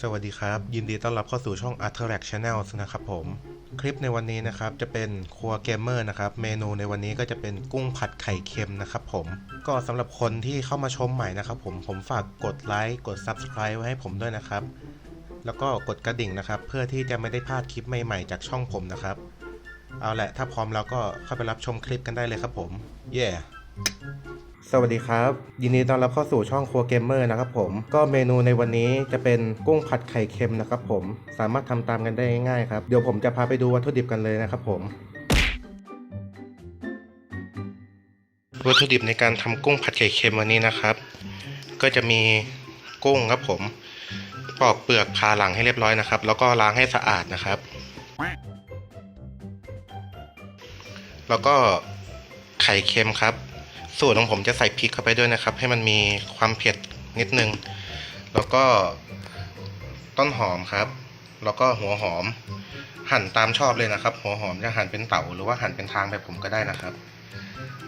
สวัสดีครับ ยินดีต้อนรับเข้าสู่ช่อง a r t e r a c Channel นะครับผม คลิปในวันนี้นะครับ จะเป็นครัวเกมเมอร์นะครับ เมนูในวันนี้ก็จะเป็นกุ้งผัดไข่เค็มนะครับผมก็สำหรับคนที่เข้ามาชมใหม่นะครับผมผมฝากกดไลค์กด Subscribe ไว้ให้ผมด้วยนะครับ แล้วก็กดกระดิ่งนะครับ เพื่อที่จะไม่ได้พลาดคลิปใหม่ๆจากช่องผมนะครับ เอาแหละถ้าพร้อมแล้วก็เข้าไปรับชมคลิปกันได้เลยครับผม เย้ สวัสดีครับ ยินดีต้อนรับเข้าสู่ช่องครัวเกมเมอร์นะครับผมก็เมนูในวันนี้จะเป็นกุ้งผัดไข่เค็มนะครับผมสามารถทำตามกันได้ง่ายๆครับ เดี๋ยวผมจะพาไปดูวัตถุดิบกันเลยนะครับผมวัตถุดิบในการทำกุ้งผัดไข่เค็มวันนี้นะครับ ก็จะมีกุ้งครับผมปอกเปลือกพาหลังให้เรียบร้อยนะครับ แล้วก็ล้างให้สะอาดนะครับ แล้วก็ไข่เค็มครับ สูตรของผมจะใส่พริกเข้าไปด้วยนะครับ ให้มันมีความเผ็ดนิดนึง แล้วก็ต้นหอมครับ แล้วก็หัวหอม หั่นตามชอบเลยนะครับ หัวหอมจะหั่นเป็นเต๋าหรือว่าหั่นเป็นทางแบบผมก็ได้นะครับ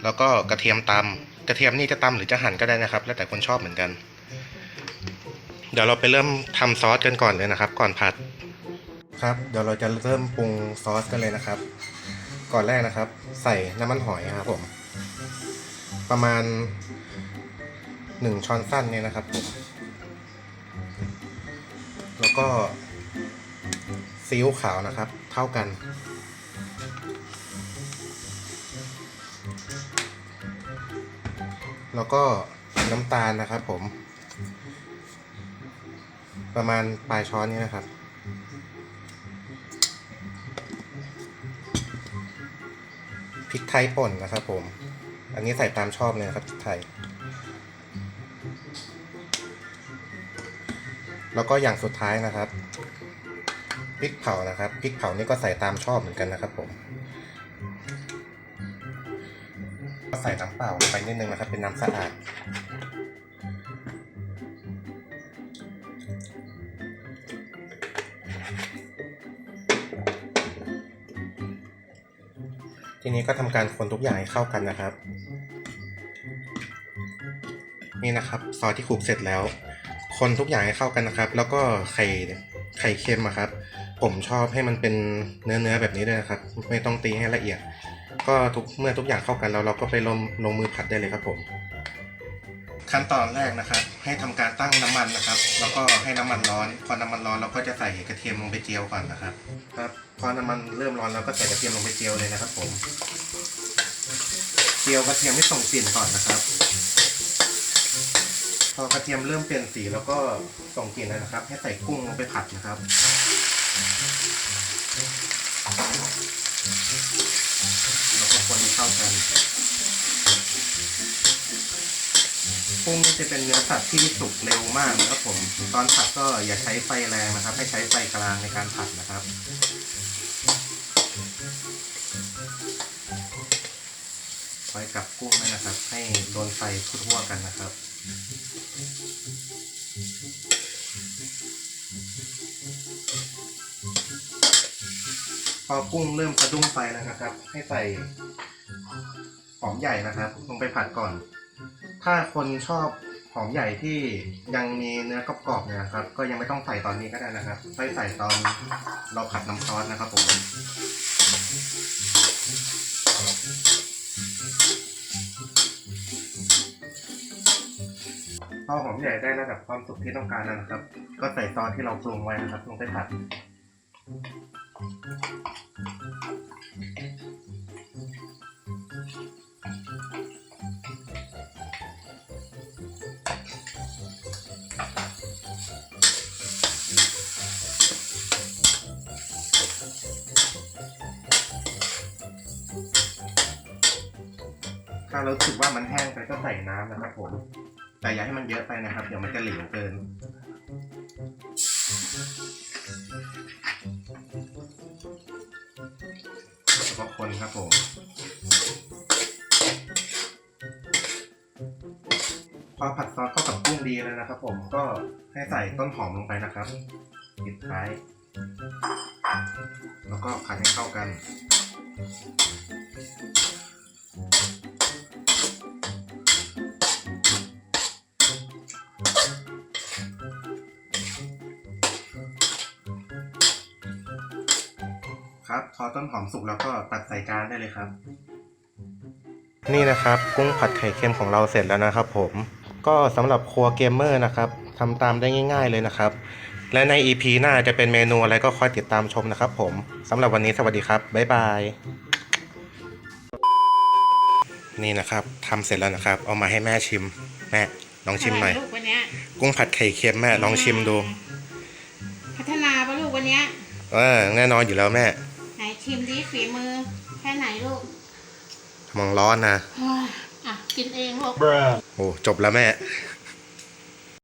แล้วก็กระเทียมตำกระเทียมนี่จะตำหรือจะหั่นก็ได้นะครับ แล้วแต่คนชอบเหมือนกัน เดี๋ยวเราไปเริ่มทำซอสกันก่อนเลยนะครับ ก่อนผัดครับ เดี๋ยวเราจะเริ่มปรุงซอสกันเลยนะครับ ก่อนแรกนะครับ ใส่น้ำมันหอยครับผม ประมาณหนึ่งช้อนสั้นเนี่ยนะครับผมแล้วก็ซีอิ๊วขาวนะครับ เท่ากัน แล้วก็น้ำตาลนะครับผม ประมาณปลายช้อนนี้นะครับ พริกไทยป่นนะครับผม อันนี้ใส่ตามชอบเลยครับไทย แล้วก็อย่างสุดท้ายนะครับพริกเผานะครับพริกเผานี่ก็ใส่ตามชอบเหมือนกันนะครับผมก็ใส่น้ำเปล่าลงไปนิดนึงนะครับ เป็นน้ำสะอาด ทีนี้ก็ทำการคนทุกอย่างให้เข้ากันนะครับ นี่นะครับซอสที่คลุกเสร็จแล้ว คนทุกอย่างให้เข้ากันนะครับ แล้วก็ไข่ไข่เค็มอะครับ ผมชอบให้มันเป็นเนื้อเนื้อๆแบบนี้ด้วยนะครับ ไม่ต้องตีให้ละเอียด ก็ทุกเมื่อทุกอย่างเข้ากันแล้วเราก็ไปลงลงมือผัดได้เลยครับผม ขั้นตอนแรกนะครับ ให้ทำการตั้งน้ำมันนะครับ แล้วก็ให้น้ำมันร้อน พอน้ำมันร้อนเราก็จะใส่กระเทียมลงไปเจียวก่อนนะครับ ครับพอน้ำมันเริ่มร้อนเราก็ใส่กระเทียมลงไปเจียวเลยนะครับ ผม เจียวกระเทียมให้ส่งกลิ่นก่อนนะครับ พอกระเทียมเริ่มเปลี่ยนสีแล้วก็ส่งกลิ่นแล้วนะครับ ให้ใส่กุ้งลงไปผัดนะครับ แล้วก็คนให้เข้ากัน กุ้งนี่จะเป็นเนื้อสัตว์ที่สุกเร็วมากนะครับผม ตอนผัดก็อย่าใช้ไฟแรงนะครับ ให้ใช้ไฟกลางในการผัดนะครับไฟกับกุ้งนะครับ ให้โดนไฟทั่วๆกันนะครับ พอกุ้งเริ่มสะดุ้งไฟแล้วนะครับ ให้ใส่หอมใหญ่นะครับ ลงไปผัดก่อน ถ้าคนชอบหอมใหญ่ที่ยังมีเนื้อกรอบๆเนี่ยนะครับ ก็ยังไม่ต้องใส่ตอนนี้ก็ได้นะครับไปใส่ตอนเราผัดน้ำซอสนะครับผม พอหอมใหญ่ได้ระดับความสุกที่ต้องการแล้วนะครับ ก็ใส่ซอสที่เราปรุงไว้นะครับลงไปผัดถ้าเราสึกว่ามันแห้งไปก็ใส่น้ำนะครับผม แต่อย่าให้มันเยอะไปนะครับ เดี๋ยวมันจะเหลวเกินแล้วก็คนครับผมพอผัดซอสเข้ากับกุ้งดีแล้วนะครับ ผมก็ให้ใส่ต้นหอมลงไปนะครับปิดท้าย แล้วก็ผัดให้เข้ากัน ครับ พอต้นหอมสุกแล้วก็ตัดใส่จานได้เลยครับ นี่นะครับ กุ้งผัดไข่เค็มของเราเสร็จแล้วนะครับ ผมก็สำหรับครัวเกมเมอร์นะครับทำตามได้ง่าย ๆเลยนะครับ และใน EP หน้าจะเป็นเมนูอะไรก็คอยติดตามชมนะครับผมสำหรับวันนี้สวัสดีครับ บ๊ายบาย นี่นะครับทำเสร็จแล้วนะครับ เอามาให้แม่ชิม แม่ลองชิมหน่อย ลูกวันเนี้ยกุ้งผัดไข่เค็มแม่ลองชิมดู พัฒนาปะลูกวันเนี้ย เออแน่นอนอยู่แล้วแม่ไหน ชิมดิฝีมือ แค่ไหนลูกมองร้อนนะเฮ้ยอะ กินเองลูก โอ้ จบแล้วแม่อ